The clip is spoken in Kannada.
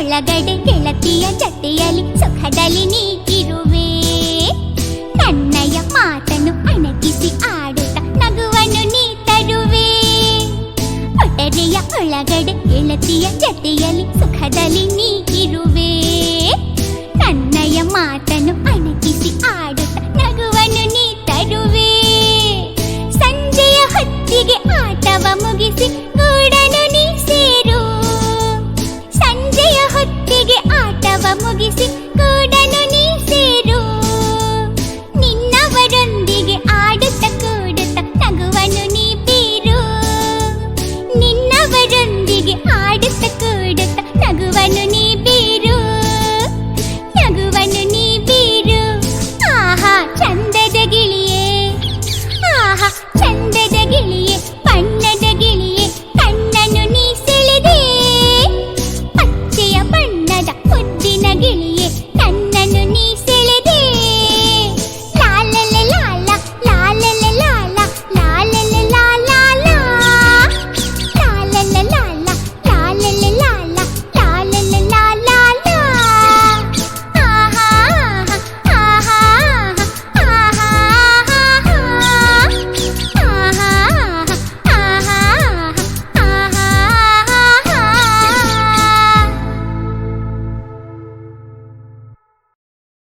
ಒಳಗಡೆ ಗೆಳತಿಯ ಜೊತೆಯಲ್ಲಿ ಸುಖದಲ್ಲಿ ನೀ ತನ್ನಯ ಮಾತನ್ನು ಅಣಗಿಸಿ ಆಡುತ್ತ ನಗುವನ್ನು ನೀ ತರುವೆ ಒಟರಿಯ ಒಳಗಡೆ ಗೆಳತಿಯ ಜೊತೆಯಲ್ಲಿ ಸುಖದಲ್ಲಿ ನೀ ಇರುವೆ ಮಾತನ್ನು ಅಣಗಿಸಿ ಆ